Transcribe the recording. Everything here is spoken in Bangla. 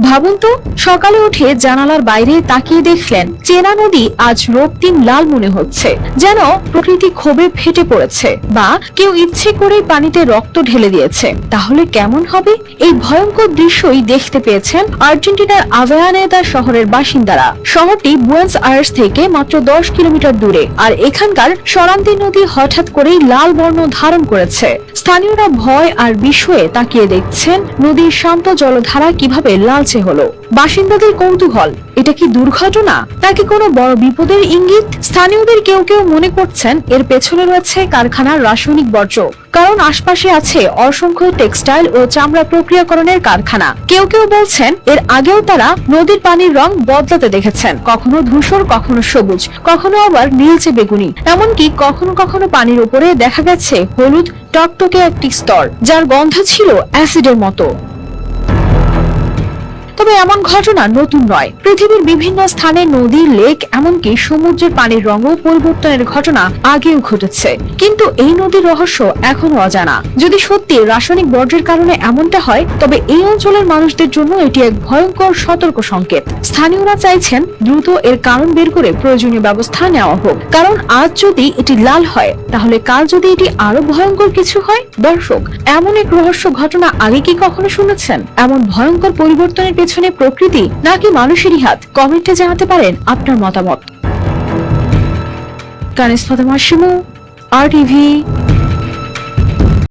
ভাবুন তো, সকালে উঠে জানালার বাইরে তাকিয়ে দেখলেন, চেনা নদী আজ রক্তিম লাল মনে হচ্ছে, যেন প্রকৃতি ক্ষোভে ফেটে পড়েছে, বা কেউ ইচ্ছে করে পানিতে রক্ত ঢেলে দিয়েছে। তাহলে কেমন হবে? এই ভয়ঙ্কর দৃশ্যই দেখতে পেয়েছেন আর্জেন্টিনার আভেয়ানেদা শহরের বাসিন্দারা। শহরটি বুয়েন্স আয়ার্স থেকে মাত্র দশ কিলোমিটার দূরে, আর এখানকার সরান্তি নদী হঠাৎ করেই লাল বর্ণ ধারণ করেছে। স্থানীয়রা ভয় আর বিস্ময়ে তাকিয়ে দেখছেন নদীর শান্ত জলধারা কীভাবে লালচে হলো। বাসিন্দাদের কৌতূহল, এটা কি দুর্ঘটনা? নাকি কোনো বড় বিপদের ইঙ্গিত? স্থানীয়দের কেউ কেউ মনে করছেন এর পেছনে রয়েছে কারখানার রাসায়নিক বর্জ্য। কারণ আশপাশে আছে অসংখ্য টেক্সটাইল ও চামড়া প্রক্রিয়াকরণের কারখানা। কেউ কেউ বলছেন এর আগেও তারা নদীর পানির রং বদলাতে দেখেছেন। কখনো ধূসর, কখনো সবুজ, কখনো আবার নীলচে বেগুনি। এমনকি কখনো কখনো পানির উপরে দেখা গেছে হলুদ টকটকে একটি স্তর, যার গন্ধ ছিল অ্যাসিডের মতো। তবে এমন ঘটনা নতুন নয়। পৃথিবীর বিভিন্ন স্থানে নদী, লেক, এমনকি সমুদ্রের পানির রঙও পরিবর্তনের ঘটনা আগেও ঘটেছে। কিন্তু এই নদীর রহস্য এখনও অজানা। যদি সত্যি রাসায়নিক বর্জ্যের কারণে এমনটা হয়, তবে এই অঞ্চলের মানুষদের জন্য এটি এক ভয়ঙ্কর সতর্ক সংকেত। স্থানীয়রা চাইছেন দ্রুত এর কারণ বের করে প্রয়োজনীয় ব্যবস্থা নেওয়া হোক। কারণ আজ যদি এটি লাল হয়, তাহলে কাল যদি এটি আরও ভয়ঙ্কর কিছু হয়, দর্শক, এমন এক রহস্য ঘটনা আগে কি কখনো শুনেছেন? এমন ভয়ঙ্কর পরিবর্তনের পেছনে প্রকৃতি নাকি মানুষেরই হাত? কমেন্টে জানাতে পারেন আপনার মতামত। কানিস ফাতেমা শিমু আর টিভি